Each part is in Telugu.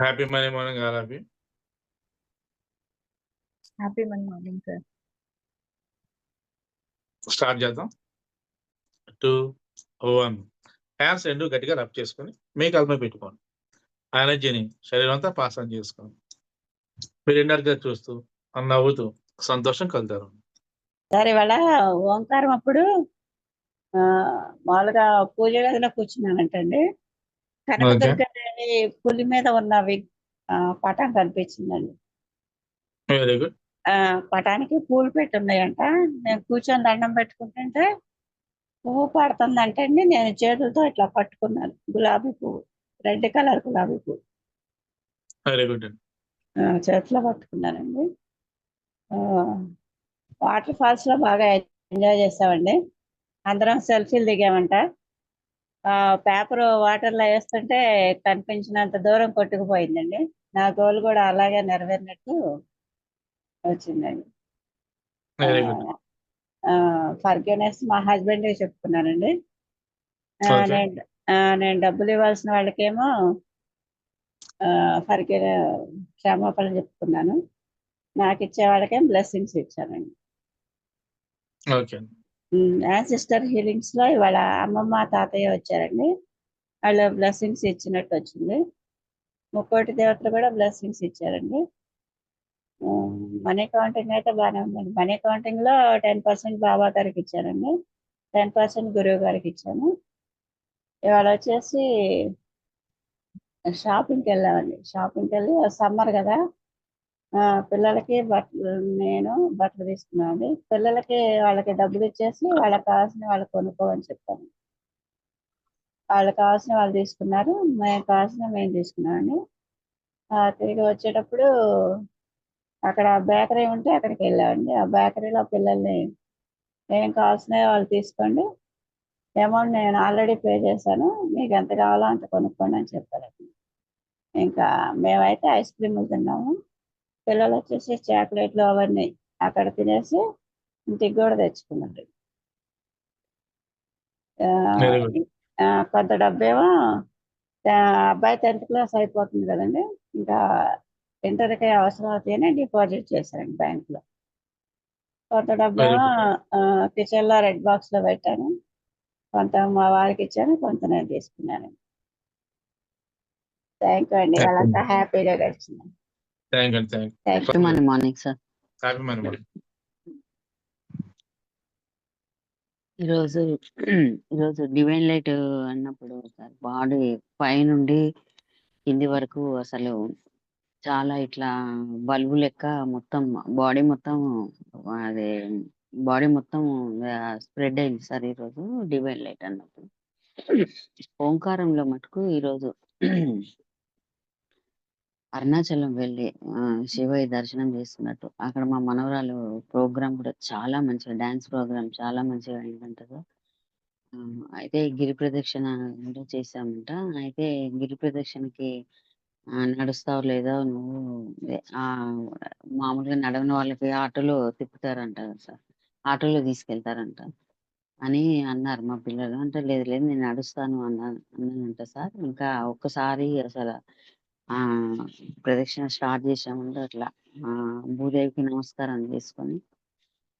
Happy money morning all happy happy money morning sir start చేద్దాం. టూ వన్ హ్యాండ్స్ రెండు గట్టిగా రబ్ చేసుకొని మీ కలమ పెట్టుకోండి. ఆ ఎనర్జీని శరీరం అంతా పాస్ ఆన్ చేసుకోండి. మీరు ఇండర్గా చూస్తూ నవ్వుతూ సంతోషం కలుగుతారు. సార్ ఇవాళ ఓంకారం అప్పుడు మామూలుగా పూజ గదిలో కూర్చున్నానంటండి కనకదుర్గదేవి పులి మీద ఉన్న పటం కనిపించిందండి. Very good. ఆ పటానికి పూలు పెట్టి ఉన్నాయంట నేను కూర్చొని దండం పెట్టుకుంటుంటే పువ్వు పడుతుందంటే అండి నేను చేతులతో ఇట్లా పట్టుకున్నాను. గులాబీ పువ్వు రెడ్ కలర్ గులాబీ పువ్వు. వెరీ గుడ్ చేతిలో పట్టుకున్నానండి. వాటర్ ఫాల్స్లో బాగా ఎంజాయ్ చేసామండి అందరం సెల్ఫీలు దిగామంట. పేపర్ వాటర్లో వేస్తుంటే కనిపించినంత దూరం కొట్టుకుపోయిందండి. నా గోల్ కూడా అలాగే నెరవేరినట్టు వచ్చిందండి. ఫర్గ్యూనెస్ మా హస్బెండ్ చెప్పుకున్నానండి. నేను నేను డబ్బులు ఇవ్వాల్సిన వాళ్ళకేమో ఫర్గ్యూ క్షమాపణ చెప్పుకున్నాను. నాకు ఇచ్చే వాళ్ళకేం బ్లెస్సింగ్స్ ఇచ్చానండి. ఓకే సిస్టర్ హీలింగ్స్లో ఇవాళ అమ్మమ్మ తాతయ్య వచ్చారండి. వాళ్ళ బ్లెస్సింగ్స్ ఇచ్చినట్టు వచ్చింది. ముక్కోటి దేవతలు కూడా బ్లెస్సింగ్స్ ఇచ్చారండి. మనీ కౌంటింగ్ అయితే బాగానే ఉందండి. మనీ కౌంటింగ్లో టెన్ పర్సెంట్ బాబా గారికి ఇచ్చానండి టెన్ పర్సెంట్ గురువు గారికి ఇచ్చాను. ఇవాళ వచ్చేసి షాపింగ్కి వెళ్ళామండి. షాపింగ్కి వెళ్ళి సమ్మర్ కదా. పిల్లలకి బట్టలు నేను బట్టలు తీసుకున్నామండి పిల్లలకి వాళ్ళకి డబ్బులు ఇచ్చేసి వాళ్ళకి కావాల్సిన వాళ్ళు కొనుక్కోమని చెప్పాను. వాళ్ళకి కావాల్సిన వాళ్ళు తీసుకున్నారు. మేము కావాల్సిన మేము తీసుకున్నాను తిరిగి వచ్చేటప్పుడు అక్కడ బేకరీ ఉంటే అక్కడికి వెళ్ళామండి. ఆ బేకరీలో పిల్లల్ని ఏం కావాల్సినాయో వాళ్ళు తీసుకోండి. అమౌంట్ నేను ఆల్రెడీ పే చేశాను. మీకు ఎంత కావాలో అంత కొనుక్కోండి అని చెప్పారండి. ఇంకా మేమైతే ఐస్ క్రీములు తిన్నాము. పిల్లలు వచ్చేసి చాక్లెట్లు అవన్నీ అక్కడ తినేసి ఇంటికి కూడా తెచ్చుకున్నారు కొంత డబ్బేమో అబ్బాయి టెన్త్ క్లాస్ అయిపోతుంది కదండి. ఇంకా ఇంటర్కి అవసరం అవుతాయని డిపాజిట్ చేశారండి బ్యాంక్లో కొంత డబ్బేమో కిచెన్లో రెడ్ బాక్స్లో పెట్టాను. కొంత మా వారికి ఇచ్చాను కొంత నేను తీసుకున్నాను. థ్యాంక్ యూ అండి. వాళ్ళంతా హ్యాపీగా గడిచింది thank you thank happy morning morning sir happy money morning ఈరోజు ఈరోజు డివైన్ లైట్ అన్నప్పుడు సార్ బాడీ పైనుండి కింది వరకు అసలు చాలా ఇట్లా బల్బు లెక్క మొత్తం బాడీ మొత్తం అదే బాడీ మొత్తం స్ప్రెడ్ అయింది సార్ ఈరోజు డివైన్ లైట్ అన్నప్పుడు. ఓంకారంలో మటుకు ఈరోజు అరుణాచలం వెళ్ళి శివయ్య దర్శనం చేసుకున్నట్టు. అక్కడ మా మనవరాలు ప్రోగ్రామ్ కూడా చాలా మంచిగా డాన్స్ ప్రోగ్రామ్ చాలా మంచిగా అయిందంట అయితే గిరి ప్రదక్షిణ కూడా చేశామంట. అయితే గిరి ప్రదక్షిణకి నడుస్తావు లేదా నువ్వు ఆ మామూలుగా నడవని వాళ్ళకి ఆటోలో తిప్పుతారంట సార్. ఆటోలో తీసుకెళ్తారంట అని అన్నారు మా పిల్లలు. అంటే లేదు లేదు నేను నడుస్తాను అన్నా అన్నానంట సార్. ఇంకా ఒక్కసారి అసలు ఆ ప్రదక్షిణ స్టార్ట్ చేసామంటే అట్లా. ఆ భూదేవికి నమస్కారం చేసుకొని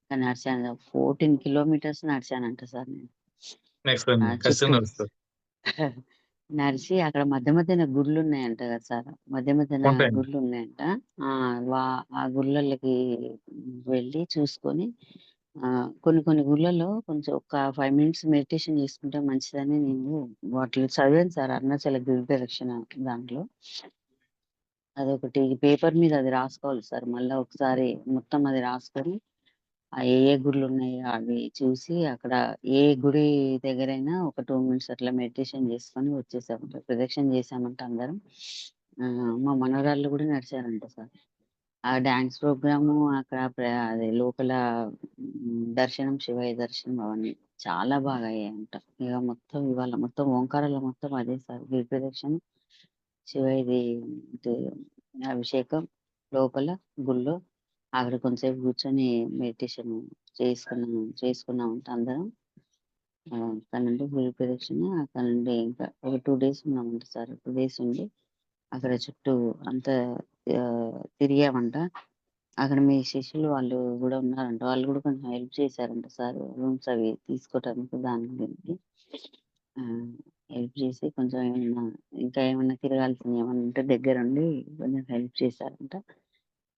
ఇంకా నడిచాను. ఫోర్టీన్ కిలోమీటర్స్ నడిచానంట సార్ నేను. నెక్స్ట్ ఆ, నడిచి అక్కడ మధ్య మధ్యన గుళ్ళు ఉన్నాయంట కదా సార్. మధ్య మధ్యన ఉంటాయండి. గుళ్ళు ఉన్నాయంట ఆ వా ఆ గుళ్ళకి వెళ్ళి చూసుకొని ఆ కొన్ని కొన్ని గుళ్ళలో కొంచెం ఒక ఫైవ్ మినిట్స్ మెడిటేషన్ చేసుకుంటే మంచిదని నేను వాటిలో చదివాను సార్. అరుణాచల గిరి ప్రదక్షిణ దాంట్లో. అదొకటి. పేపర్ మీద అది రాసుకోవాలి సార్. మళ్ళీ ఒకసారి మొత్తం అది రాసుకొని ఆ ఏ ఏ గుళ్ళు ఉన్నాయో అవి చూసి అక్కడ ఏ గుడి దగ్గరైనా ఒక టూ మినిట్స్ అట్లా మెడిటేషన్ చేసుకొని వచ్చేసామంట. ప్రదక్షిణ చేసామంట అందరం. ఆ, మా మనవరాళ్ళు కూడా నడిచారంట సార్. ఆ డాన్స్ ప్రోగ్రాము అక్కడ ప్ర- అదే లోపల దర్శనం శివయ్య దర్శనం అవన్నీ చాలా బాగా అయ్యాయంట. ఇక మొత్తం ఇవాళ మొత్తం ఓంకారాల మొత్తం అదే సార్. గిరి ప్రదక్షిణ శివది అభిషేకం లోపల గుళ్ళో అక్కడ కొంతసేపు కూర్చొని మెడిటేషన్ చేసుకున్నాం చేసుకున్నాం అందరం అక్కడ నుండి గురి ప్రదక్షిణ అక్కడ నుండి ఇంకా ఒక టూ డేస్ ఉన్నామంట సార్ టూ డేస్ ఉండి అక్కడ చుట్టూ అంతా తిరిగామంట. అక్కడ మీ శిష్యులు వాళ్ళు కూడా ఉన్నారంట. వాళ్ళు కూడా కొంచెం హెల్ప్ చేశారంట సార్ రూమ్స్ అవి తీసుకోవటానికి దానికి గురించి ఆ! హెల్ప్ చేసి కొంచెం ఏమన్నా ఇంకా ఏమన్నా తిరగాల్సినయి ఏమన్నా ఉంటే దగ్గరుండి కొంచెం హెల్ప్ చేశారంట.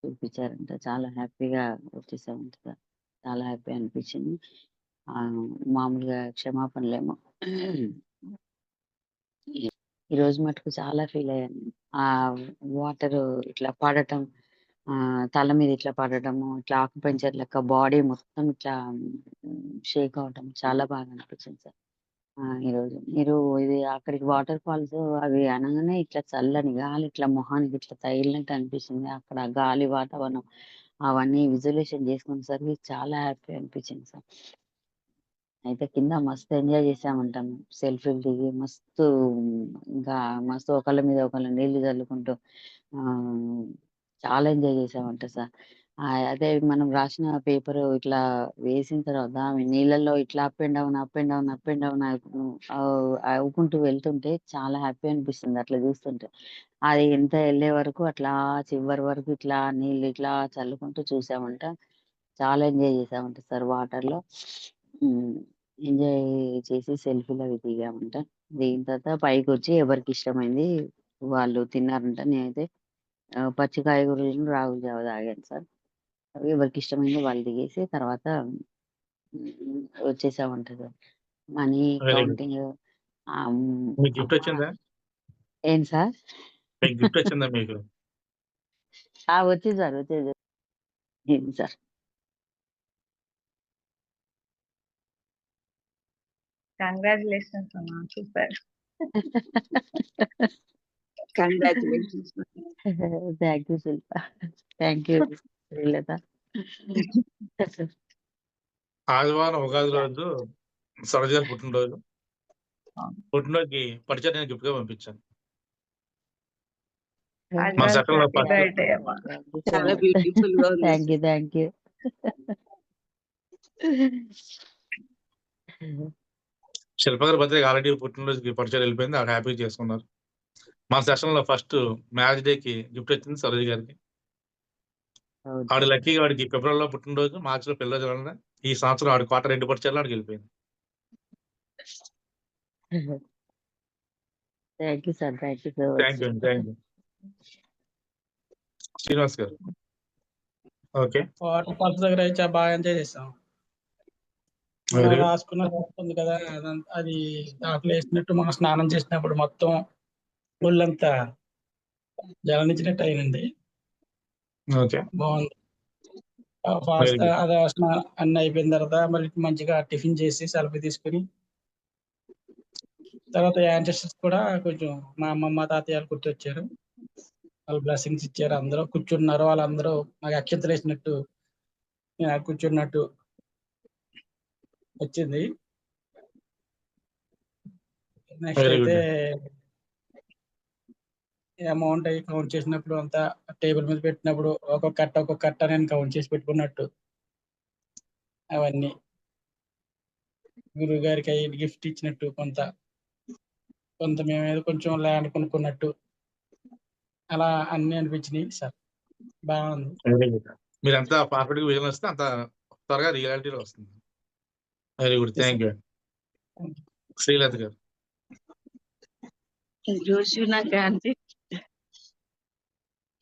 చూపిచ్చారంట. చాలా హ్యాపీగా వచ్చేసామంట చాలా హ్యాపీ అనిపిచ్చింది. ఆహ్, మామూలుగా క్షమాపణలేమో ఈ ఈరోజు మటుకు చాలా ఫీల్ అయ్యాను. ఆ వాటరు ఇట్లా పడటం, ఆహ్, తల మీద ఇట్లా పడటము, ఇట్లా ఆకుపంచర్ లెక్క బాడీ మొత్తం ఇట్లా షేక్ అవ్వటం చాలా బాగా అనిపిచ్చింది సార్. ఆ! ఈరోజు మీరు ఇది అక్కడికి వాటర్ ఫాల్స్ అవి అనంగానే ఇట్లా చల్లని గాలి ఇట్లా మొహానికి ఇట్లా తగిలినట్టు అనిపిచ్చింది. అక్కడ గాలి వాతావరణం అవన్నీ విజువలైజేషన్ చేసుకునేసరికి చాలా హ్యాపీ అనిపిచ్చింది సార్. అయితే కింద మస్తు ఎంజాయ్ చేశామంట. సెల్ఫీలు దిగి మస్తు ఇంకా మస్తు ఒకళ్ళ మీద ఒకళ్ళు నీళ్ళు జల్లుకుంటూ ఆహ్, చాలా ఎంజాయ్ చేసామంట సార్. అదే మనం రాసిన పేపరు ఇట్లా వేసిన తర్వాత అవి నీళ్ళల్లో ఇట్లా up and down, up and down, up and down అవుతూ అవుకుంటూ వెళ్తుంటే చాలా హ్యాపీ అనిపిస్తుంది అట్లా చూస్తుంటే. అది ఎంత ఎళ్ళే వరకు అట్లా చివరి వరకు ఇట్లా నీళ్ళు ఇట్లా చల్లుకుంటూ చూసామంట. చాలా ఎంజాయ్ చేశామంట సార్ వాటర్‌లో. హ్మ్. ఎంజాయ్ చేసి సెల్ఫీలు అవి దిగామంట. దిగిన తర్వాత పైకొచ్చి ఎవరికి ఇష్టమైంది వాళ్ళు తిన్నారంట. నేనైతే ఆహ్, పచ్చి కాయగూరలను రాగుల జావ తాగాను సార్. ఎవరికి ఇష్టమైంది వాళ్ళు దిగేసి తర్వాత హ్మ్, వచ్చేసామంట sir. Money very good. Counting ah, hmm, మీకు గిఫ్ట్! వచ్చిందా? ఏంటి సార్? మీకు గిఫ్ట్ వచ్చిందా మీకు? ఆ! వచ్చింది సార్. వచ్చింది. ఏంటి సార్? కంగ్రాచ్యులేషన్స్ అమ్మా. Super. Congratulations. Thank you Shilpa. Thank you ఆదివారం ఉగాది రోజు సరోజ గారి పుట్టినరోజు. పుట్టినరోజుకి పట్టుచీర నేను గిఫ్ట్‌గా పంపించాను. మన అడ్వాన్స్ సెక్షన్‌లో హ్యాపీ ఫస్ట్ బర్త్‌డే అమ్మా. థాంక్ యూ సో చాలా మచ్. బ్యూటిఫుల్‌గా ఉంది thank you. Sir. Thank you. Shilpa గారి బర్త్‌డేకి ఆల్రెడీ పుట్టినరోజుకి పట్టుచీర వెళ్ళిపోయింది. ఆవిడ హ్యాపీగా చేసుకున్నారు. మన సెషన్‌లో ఫస్ట్ మ్యారేజ్ డేకి గిఫ్ట్ వచ్చింది సరోజ గారికి. సార్. లక్కీగా ఆవిడకి ఫిబ్రవరిలో పుట్టినరోజు, మార్చ్‌లో పెళ్ళి రోజు వలన ఈ సంవత్సరం ఆవిడ క్వార్టర్ 2 పట్టుచీరలు ఆవిడకెళ్ళిపోయింది. Thank you sir. Thank you so much. Thank you అండి. Thank you. శ్రీనివాస్ గారు. ఓకే. వాటర్ ఫాల్స్ దగ్గర అయితే బాగా ఎంజాయ్ చేసాం. రాసుకున్న ఉంది కదా! అది దాంట్లో ఏసినట్టు మనం స్నానం చేసినప్పుడు మొత్తం ఒళ్ళంతా జలనిచ్చినట్టు అయిందండి. ఓకే. Very fast. అదే అన్నీ అయిపోయిన తర్వాత మళ్ళీ మంచిగా టిఫిన్ చేసి సెల్ఫీ తీసుకొని తర్వాత యాన్సెస్టర్స్ కూడా కొంచెం మా అమ్మమ్మ, తాతయ్య వాళ్ళు గుర్తొచ్చారు. వాళ్ళు బ్లెస్సింగ్స్ ఇచ్చారు. అందరూ కూర్చున్నారు. వాళ్ళందరూ నాకు అక్షింతలేసినట్టు ఆహ్, కూర్చున్నట్టు వచ్చింది. నెక్స్ట్ అయితే. అమౌంట్ అయి కౌంట్ చేసినప్పుడు అంతా టేబుల్ మీద పెట్టినప్పుడు ఒక్కొక్క కట్ట, ఒక్కొక్క కట్ట నేను కౌంట్ చేసి పెట్టుకున్నట్టు. అవన్నీ. గురువుగారికి అయి గిఫ్ట్ ఇచ్చినట్టు కొంత. కొంత మేమేదో కొంచెం ల్యాండ్ కొనుక్కున్నట్టు. అలా అన్నీ అనిపించినియి సార్. బాగుంది. Very good. మీరెంత పర్ఫెక్ట్‌గా విజన్ వస్తే అంత త్వరగా రియాలిటీలో వస్తుంది. Very good. Sir. You. Srilatha గారు. ఈరోజు నాకు అంటే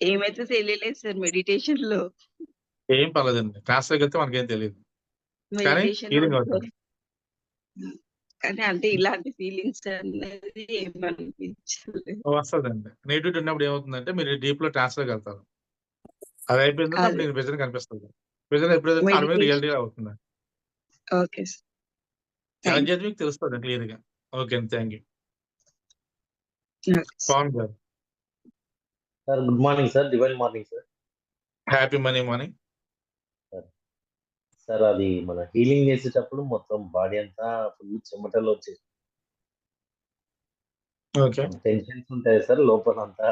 ఏమైతే తెలియలేదు సార్ మెడిటేషన్‌లో. ఏం పర్లేదండి. క్లాస్‌లోకెళ్తే మనకేం తెలీదు. కానీ మెడిటేషన్ ఫీలింగ్ అవుతుంది. కానీ అంటే ఇలాంటి ఫీలింగ్స్ అనేది ఏమనిపించలేదు. వస్తదండి. నెగటివిటీ ఉన్నప్పుడు ఏమవుతుందంటే మీరు ట్రాన్స్‌లోకెళ్తారు. అది అయిపోయిన తర్వాత అదే. మీకు విజన్ కనిపిస్తది. విజన్ ఎప్పుడైతే మెడిటేషన్ రియాలిటీగా అవుతుంది. Okay sir. మీకు తెలుస్తది క్లియర్‌గా. ఓకే అండి. Thank you. Okay sir. Pavan గారు. Sir good morning sir. Divine morning sir. Happy money morning. Sir. Sir అది మన హీలింగ్ చేసేటప్పుడు మొత్తం బాడీ అంతా ఫుల్ చెమటలు వచ్చేసి ఓకే. టెన్షన్స్ ఉంటాయి సార్ లోపలంతా.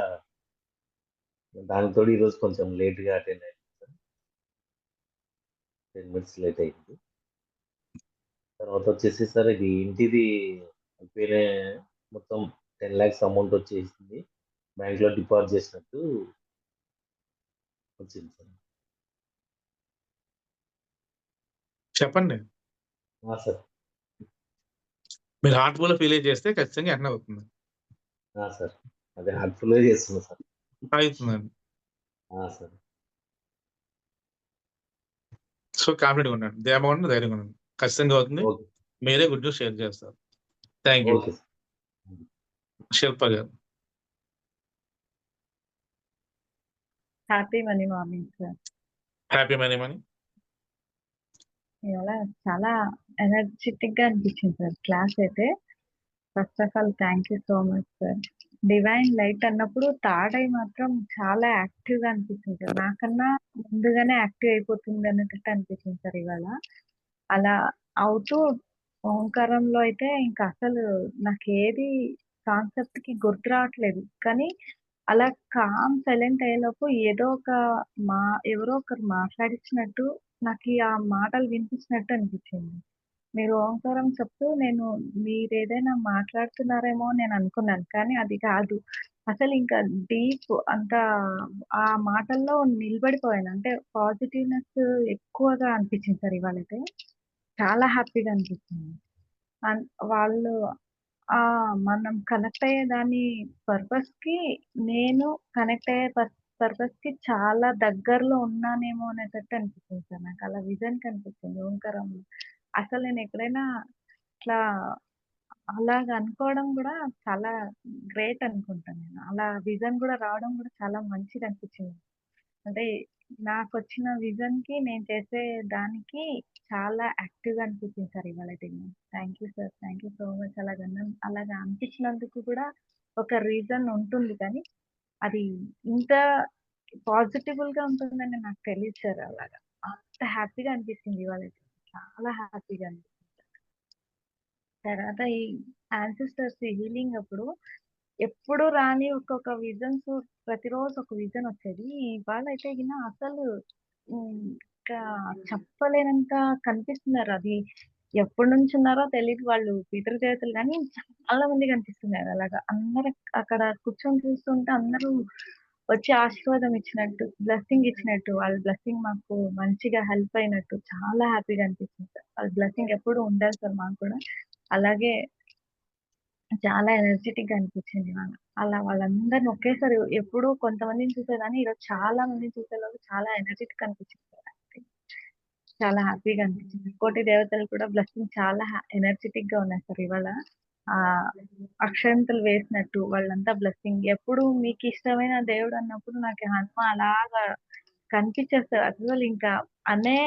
దానికి తోడు ఈరోజు కొంచెం లేట్‌గా అటెండ్ అయ్యాను సార్. 10 మినిట్స్ లేట్ అయింది. తర్వాత వచ్చేసి సార్ ఇది ఇంటిది వేరే మొత్తం 10,00,000 అమౌంట్ వచ్చేసింది. బ్యాంక్‌లో డిపాజిట్ చేసినట్టు వచ్చింది సార్. చెప్పండి. సార్. మీరు హార్ట్‌ఫుల్‌గా ఫీల్ చేస్తే ఖచ్చితంగా వెంటనే అవుతుంది. సార్. అదే హార్ట్‌ఫుల్‌గా చేస్తున్నా సార్. అవుతుందండి. సార్. సో, కాన్ఫిడెంట్‌గా ఉండండి. ధీమాగా ఉండండి, ధైర్యంగా ఉండండి. ఖచ్చితంగా అవుతుంది. మీరే గుడ్ న్యూస్ షేర్ చేస్తారు. Thank you. శిల్ప గారు. Happy money morning sir. Happy money money. ఇవాళ చాలా ఎనర్జిటిక్‌గా అనిపించింది సార్ క్లాస్ అయితే. First of all thank you so much sir. Divine light అన్నప్పుడు థర్డ్ ఐ మాత్రం చాలా యాక్టివ్‌గా అనిపించింది సార్. నాకన్నా ముందుగానే యాక్టివ్ అయిపోతుంది అన్నట్టు అనిపించింది సార్ ఇవాళ. అలా అవుతూ ఓంకారంలో అయితే ఇంకా అసలు నాకేది కాన్సెప్ట్‌కి గుర్తు రావట్లేదు. కానీ అలా కామ్ సైలెంట్ అయ్యేలోపు ఏదో ఒక మా ఎవరో ఒకరు మాట్లాడించినట్టు నాకీ ఆ మాటలు వినిపించినట్టు అనిపించింది. మీరు ఓంకారం చెప్తూ నేను మీరేదైనా మాట్లాడుతున్నారేమో అని నేను అనుకున్నాను. కానీ అది కాదు. అసలు ఇంకా డీప్ అంత ఆ మాటల్లో నిలబడిపోయాను. అంటే పాజిటివ్‌నెస్ ఎక్కువగా అనిపించింది సార్ ఇవాళైతే. చాలా హ్యాపీగా అనిపించింది. అండ్ వాళ్ళు ఆ! మనం కనెక్ట్ అయ్యే దాని పర్పస్‌కి నేను కనెక్ట్ అయ్యే పర్ పర్పస్‌కి చాలా దగ్గరలో ఉన్నానేమో అనేటట్టు అనిపించింది సార్ నాకు. అలా విజన్ కనిపించింది ఓంకారంలో. అసలు నేను ఎక్కడైనా ఇట్లా అలాగ అనుకోవడం కూడా చాలా గ్రేట్ అనుకుంటాను నేను. అలా విజన్ కూడా రావడం కూడా చాలా మంచిది అనిపించింది. అంటే నాకొచ్చిన విజన్‌కి నేను చేసే దానికి చాలా యాక్టివ్‌గా అనిపించింది sir ఇవాళైతే. Thank you sir. Thank you so much. అలాగన్న అలాగా అనిపించినందుకు కూడా ఒక రీజన్ ఉంటుంది కానీ అది ఇంత పాజిటిబుల్‌గా ఉంటుందని నాకు తెలీదు సార్ అలాగా. అంత హ్యాపీగా అనిపించింది ఇవాళైతే. చాలా హ్యాపీగా అనిపించింది. తర్వాత ఈ యాన్సిస్టర్స్ హీలింగ్ అప్పుడు ఎప్పుడు రాని ఒక్కొక్క విజన్స్ ప్రతిరోజు ఒక విజన్ వచ్చేది. ఇవాళ అయితే గిన అసలు హ్మ్, ఇంకా చెప్పలేనంత కనిపిస్తున్నారు. అది ఎప్పటి నుంచి ఉన్నారో తెలియదు వాళ్ళు పితృదేవతలు కానీ చాలా మంది కనిపిస్తున్నారు అలాగా. అందరు అక్కడ కూర్చొని చూస్తుంటే అందరూ వచ్చి ఆశీర్వాదం ఇచ్చినట్టు, బ్లెస్సింగ్ ఇచ్చినట్టు, వాళ్ళ బ్లెస్సింగ్ మాకు మంచిగా హెల్ప్ అయినట్టు చాలా హ్యాపీగా అనిపిస్తుంది సార్. వాళ్ళ బ్లెస్సింగ్ ఎప్పుడు ఉండాలి సార్ మాకు కూడా. అలాగే చాలా ఎనర్జిటిక్‌గా అనిపించింది ఇవాళ. అలా వాళ్ళందరిని ఒకేసారి ఎప్పుడు కొంతమందిని చూసేదాన్ని. ఈరోజు చాలా మందిని చూసేలోపు చాలా ఎనర్జెటిక్ అనిపించింది సార్ చాలా హ్యాపీగా అనిపించింది. కోటి దేవతలు కూడా బ్లెస్సింగ్ చాలా ఎనర్జెటిక్గా ఉన్నాయి సార్ ఇవాళ. ఆ అక్షంతలు వేసినట్టు వాళ్ళంతా బ్లెస్సింగ్ ఎప్పుడు మీకు ఇష్టమైన దేవుడు అన్నప్పుడు నాకు హనుమ అలాగా కనిపించేస్తారు. అసలు ఇంకా అనే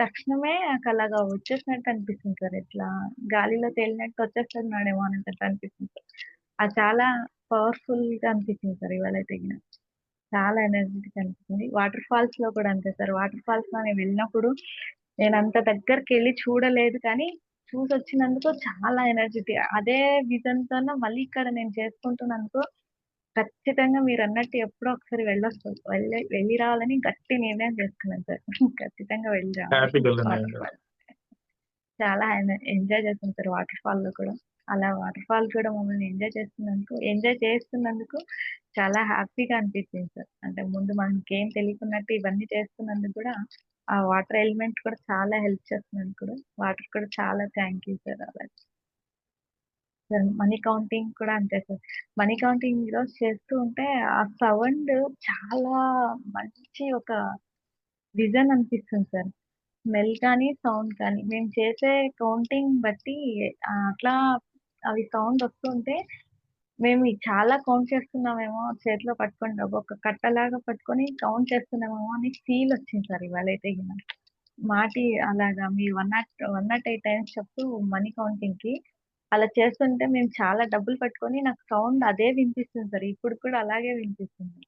తక్షణమే నాకు అలాగా వచ్చేసినట్టు అనిపిస్తుంది సార్. ఇట్లా గాలిలో తేలినట్టు వచ్చేస్తున్నాడేమో అనేటట్టు అనిపిస్తుంది సార్. అది చాలా పవర్‌ఫుల్‌గా అనిపించింది సార్ ఇవాళ గిన. చాలా ఎనర్జిటిక్‌గా అనిపించింది. వాటర్ ఫాల్స్‌లో కూడా అంతే సార్. వాటర్ ఫాల్స్‌లో నేను వెళ్ళినప్పుడు నేనంత దగ్గరికెళ్ళి చూడలేదు కానీ చూసొచ్చినందుకు చాలా ఎనర్జిటి అదే విజన్‌తోన మళ్ళీ ఇక్కడ నేను చేసుకుంటున్నందుకు ఖచ్చితంగా మీరన్నట్టు ఎప్పుడో ఒకసారి వెళ్ళొస్తా వెళ్ళి వెళ్ళి రావాలని గట్టి నిర్ణయం చేసుకున్నాను సార్. ఖచ్చితంగా వెళ్ళి రావాలి. ఫాల్. చాలా ఎంజాయ్ చేశాను సార్ వాటర్ ఫాల్‌లో కూడా. అలా వాటర్ ఫాల్ కూడా మమ్మల్ని ఎంజాయ్ చేస్తున్నందుకు ఎంజాయ్ చేస్తున్నందుకు చాలా హ్యాపీగా అనిపించింది సార్. అంటే ముందు మనకేం తెలియకున్నట్టు ఇవన్నీ చేస్తున్నందుకు కూడా ఆ వాటర్ ఎలిమెంట్ కూడా చాలా హెల్ప్ చేస్తున్నాను కూడా వాటర్ కూడా చాలా థ్యాంక్ యూ సార్ అలాగే. సార్ మనీ కౌంటింగ్ కూడా అంతే సార్. మనీ కౌంటింగ్ ఈరోజు చేస్తూ ఉంటే ఆ సౌండ్ చాలా మంచి ఒక విజన్ అనిపిస్తుంది సార్. స్మెల్ కానీ, సౌండ్ కానీ మేము చేసే కౌంటింగ్ బట్టి అట్లా అవి సౌండ్ వస్తుంటే మేము చాలా కౌంట్ చేస్తున్నామేమో చేతిలో పట్టుకొని ఒక కట్టలాగా పట్టుకొని కౌంట్ చేస్తున్నామేమో అని ఫీల్ వచ్చింది సార్ ఇవాళైతే గిన. మాటి అలాగా మీరు 108 108 టైమ్స్ చెప్తూ మనీ కౌంటింగ్‌కి అలా చేస్తుంటే మేము చాలా డబ్బులు పట్టుకొని నాకు సౌండ్ అదే వినిపిస్తుంది సార్. ఇప్పుడు కూడా అలాగే వినిపిస్తుంది.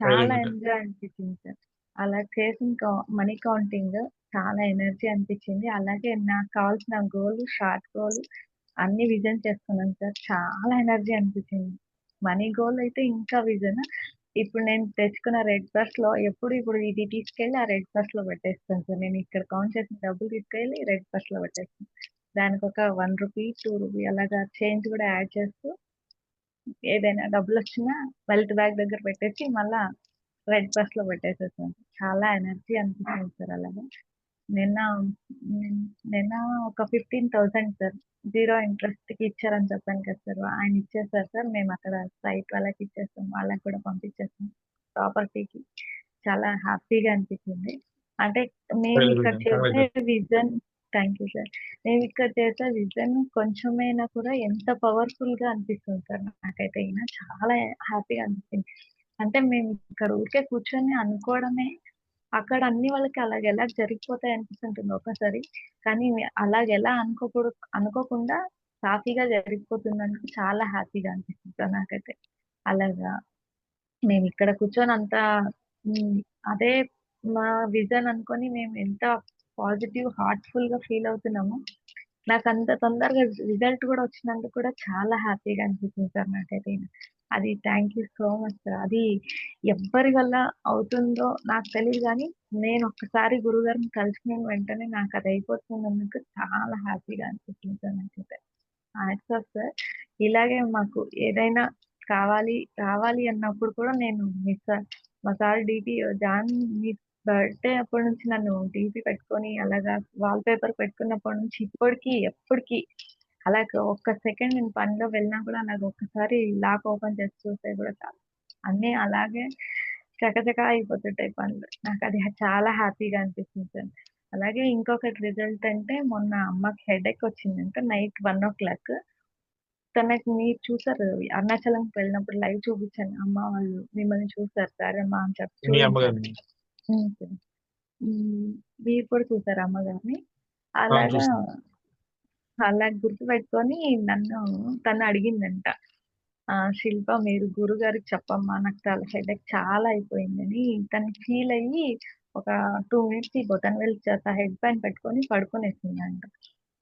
చాలా. ఎంజాయ్ అనిపించింది సార్. అలా చేసిన కౌ మనీ కౌంటింగ్ చాలా ఎనర్జీ అనిపించింది. అలాగే నాకు కావాల్సిన గోల్, షార్ట్ గోల్ అన్ని విజన్ చేసుకున్నాను సార్. చాలా ఎనర్జీ అనిపించింది. మనీ గోల్ అయితే ఇంకా విజన్. ఇప్పుడు నేను తెచ్చుకున్న రెడ్ పర్స్‌లో ఎప్పుడు ఇప్పుడు ఇది తీసుకెళ్ళి ఆ రెడ్ పర్స్‌లో పెట్టేస్తాను సార్. నేను ఇక్కడ కౌంట్ చేసిన డబ్బులు తీసుకెళ్ళి రెడ్ బస్లో పెట్టేస్తాను. దానికి ఒక వన్ రూపీ టూ రూపీ అలాగా చేంజ్ కూడా యాడ్ చేస్తూ ఏదైనా డబ్బులు వచ్చినా వెల్త్ బ్యాగ్ దగ్గర పెట్టేసి మళ్ళా రెడ్ బస్లో పెట్టేసేస్తాను చాలా ఎనర్జీ అనిపిస్తుంది సార్ అలాగా నిన్న నిన్- నిన్న ఒక ఫిఫ్టీన్ థౌసండ్ సార్. జీరో ఇంట్రెస్ట్కి ఇచ్చారని చెప్పాను కదా సార్. ఆయన ఇచ్చేసారు సార్. మేము అక్కడ సైట్ వాళ్ళకి ఇచ్చేస్తాం వాళ్ళకి కూడా పంపించేస్తాం ప్రాపర్టీకి. చాలా హ్యాపీగా అనిపించింది. అంటే మేము ఇక్కడ చేసే విజన్ థ్యాంక్ యూ సార్. మేము ఇక్కడ చేసే విజన్ కొంచెమైనా కూడా ఎంత పవర్ఫుల్గా అనిపిస్తుంది సార్ నాకైతే. అయినా చాలా హ్యాపీగా అనిపిస్తుంది అంటే మేము ఇక్కడ ఊరికే కూర్చొని అనుకోవడమే అక్కడ అన్ని వాళ్ళకి అలాగే ఎలా జరిగిపోతాయి అనిపిస్తుంటుంది ఒకసారి కానీ అలాగే ఎలా అనుకోకూడదు అనుకోకుండా సాఫీగా జరిగిపోతుందని చాలా హ్యాపీగా అనిపిస్తుంది నాకైతే. అలాగా. మేము ఇక్కడ కూర్చొని అంత అదే మా విజన్ అనుకొని మేము ఎంత పాజిటివ్ హార్ట్ఫుల్గా ఫీల్ అవుతున్నాము నాకు అంత తొందరగా రిజల్ట్ కూడా వచ్చినందుకు కూడా చాలా హ్యాపీగా అనిపించింది సార్ నాకైతే. అది thank you so much sir. అది ఎవరి వల్ల అవుతుందో నాకు తెలియదు కానీ నేను ఒక్కసారి గురుగారిని కలిసిన వెంటనే నాకు అది అయిపోతున్నందుకు చాలా హ్యాపీగా అనిపించింది సార్ నాకైతే. ఆఫ్ సార్ ఇలాగే మాకు ఏదైనా కావాలి రావాలి అన్నప్పుడు కూడా నేను మీ సార్ మా సార్ డీటీ జాన్ మీ బర్త్డే అప్పటి నుంచి నన్ను డీపీ పెట్టుకొని అలాగా వాల్ పేపర్ పెట్టుకున్నప్పటి నుంచి ఇప్పటికి ఎప్పటికీ అలాగే ఒక్క సెకండ్ నేను పనిలో వెళ్ళినా కూడా నాకు ఒక్కసారి లాక్ ఓపెన్ చేసి చూస్తే కూడా చాలు. అన్నీ అలాగే చకచక అయిపోతుంటాయి పనులు. నాకు అది చాలా హ్యాపీగా అనిపిస్తుంది సార్. అలాగే ఇంకొకటి రిజల్ట్ అంటే మొన్న అమ్మకి హెడేక్ వచ్చిందంటే నైట్ వన్ ఓ క్లాక్ తనకి మీరు చూసారు అరుణాచలంకి వెళ్ళినప్పుడు లైవ్ చూపించాను. అమ్మ వాళ్ళు మిమ్మల్ని చూసారు సరే అమ్మ అని చెప్పి మీరు కూడా చూసారు అమ్మగారిని? ఆ, అలాగా చూసాను. అలా గుర్తు పెట్టుకొని నన్ను తను అడిగిందంట ఆ శిల్ప మీరు గురుగారికి చెప్పమ్మా నాకు చాలా హెడేక్ చాలా అయిపోయిందని. తను ఫీల్ అయ్యి ఒక టూ మినిట్స్ ఈ బొటన్ వెల్ చేత హెడ్ బ్యాండ్ పెట్టుకొని పడుకునేసిందంట.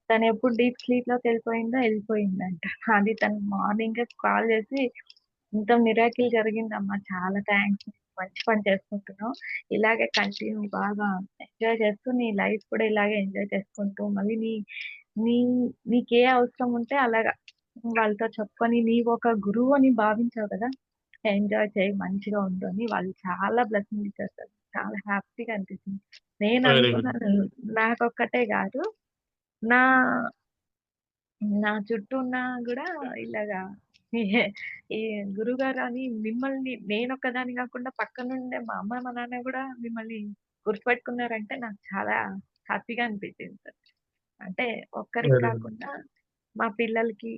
తను ఎప్పుడు డీప్ స్లీప్లోకి వెళ్ళిపోయిందో? వెళ్ళిపోయిందంట. అది తను మార్నింగ్ కాల్ చేసి ఇంత మిరాకిల్ జరిగిందమ్మా చాలా థ్యాంక్స్ మంచి పని చేసుకుంటున్నావు. ఇలాగే కంటిన్యూ బాగా ఎంజాయ్ చేస్తూ నీ లైఫ్ కూడా ఇలాగే ఎంజాయ్ చేసుకుంటూ మళ్ళీ నీ నీ నీకే అవసరం ఉంటే అలాగా వాళ్ళతో చెప్పుకొని నీవు ఒక గురువు అని భావించావు కదా ఎంజాయ్ చేయి మంచిగా ఉండు అని. వాళ్ళు చాలా బ్లెస్సింగ్ ఇచ్చేస్తారు. చాలా హ్యాపీగా అనిపిస్తుంది. నేను. అనుకున్నాను నాకొక్కటే కాదు నా నా చుట్టూ ఉన్న కూడా ఇలాగా ఈ- గురుగారు అని మిమ్మల్ని నేను ఒక్కదాని కాకుండా పక్కనుండే మా అమ్మ మా నాన్న కూడా మిమ్మల్ని గుర్తుపెట్టుకున్నారంటే నాకు చాలా హ్యాపీగా అనిపించింది సార్ అంటే ఒక్కరికి. కాకుండా మా పిల్లలకి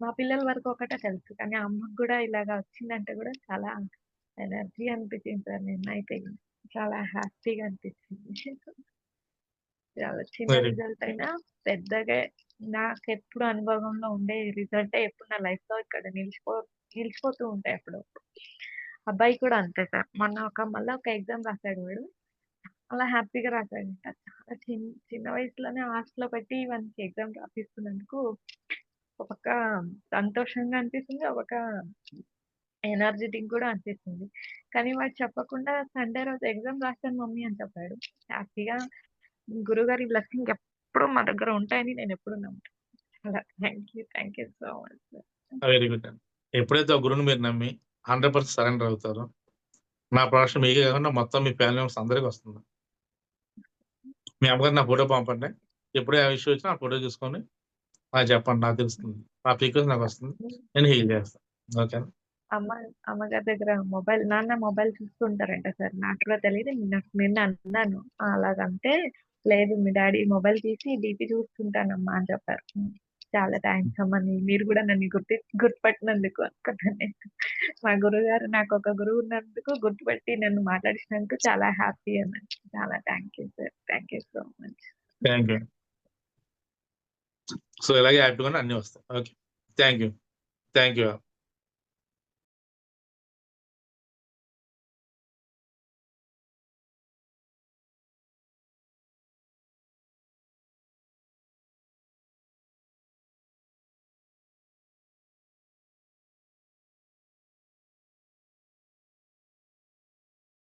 మా పిల్లల వరకు ఒకటే తెలుసు కానీ అమ్మకు కూడా ఇలాగా వచ్చిందంటే కూడా చాలా ఎనర్జీ అనిపించింది సార్ నిన్నైతే చాలా హ్యాపీగా అనిపించింది చాలా చిన్న. రిజల్ట్ అయినా పెద్దగా నాకు ఎప్పుడు అనుభవంలో ఉండే రిజల్ట్ ఎప్పుడు నా లైఫ్లో ఇక్కడ నిలిచిపో నిలిచిపోతూ ఉంటాయి అప్పుడు అబ్బాయి కూడా అంతే సార్. మొన్న ఒక మళ్ళీ ఒక ఎగ్జామ్ రాశాడు వాడు. అలా హ్యాపీగా రాశాడు. చాలా చిన్న చిన్న వయసులోనే హాస్టల్లో పెట్టి వానికి ఎగ్జామ్ రాపిస్తున్నందుకు ఒక పక్క సంతోషంగా అనిపిస్తుంది. ఒక పక్క ఎనర్జెటిక్ కూడా అనిపిస్తుంది. కానీ వాడు చెప్పకుండా సండే రోజు ఎగ్జామ్ రాశాను మమ్మీ అని చెప్పాడు. హ్యాపీగా గురుగారి బ్లెస్సింగ్ ఎప్పుడు మా దగ్గర ఉంటాయని నేను ఎప్పుడు నమ్ముతాను thank you. Thank you so much very good ఎప్పుడైతే ఆ గురువుని మీరు నమ్మి హండ్రెడ్ పర్సెంట్ సరెండర్ అవుతారో నా ప్రొడక్షన్ మీకే కాకుండా మొత్తం మీ ఫ్యామిలీ మెంబర్స్ అందరికీ వస్తుంది. మీ అమ్మగారు నా ఫోటో పంపండి. ఎప్పుడే ఆ ఇష్యూ వచ్చినా ఆ ఫోటో చూసుకొని నాకు చెప్పండి. నాకు తెలుస్తుంది. ఆ పిక్స్ నాకు వస్తుంది. నేను హీల్ చేస్తాను. ఓకే అమ్మ అమ్మగారి దగ్గర మొబైల్ నాన్న మొబైల్ చూస్తుంటారంట సార్. నాకు కూడా తెలియదు. నిన్న అన్నాను. "ఆ, అలాగంటే లేదు మీ డాడీ మొబైల్ తీసి డీపీ చూస్తుంటానమ్మా అని చెప్పారు. చాలా థ్యాంక్స్ అమ్మా మీరు కూడా నన్ను గుర్తు గుర్తుపట్టినందుకు అనుకుంటాను మా గురుగారు నాకు ఒక గురువు ఉన్నందుకు గుర్తుపట్టి నన్ను మాట్లాడినందుకు చాలా హ్యాపీ అన్నాను చాలా thank you sir. Thank you so much. Thank you so ఇలాగే హ్యాపీగా అన్ని వస్తాయి. Okay. Thank you thank you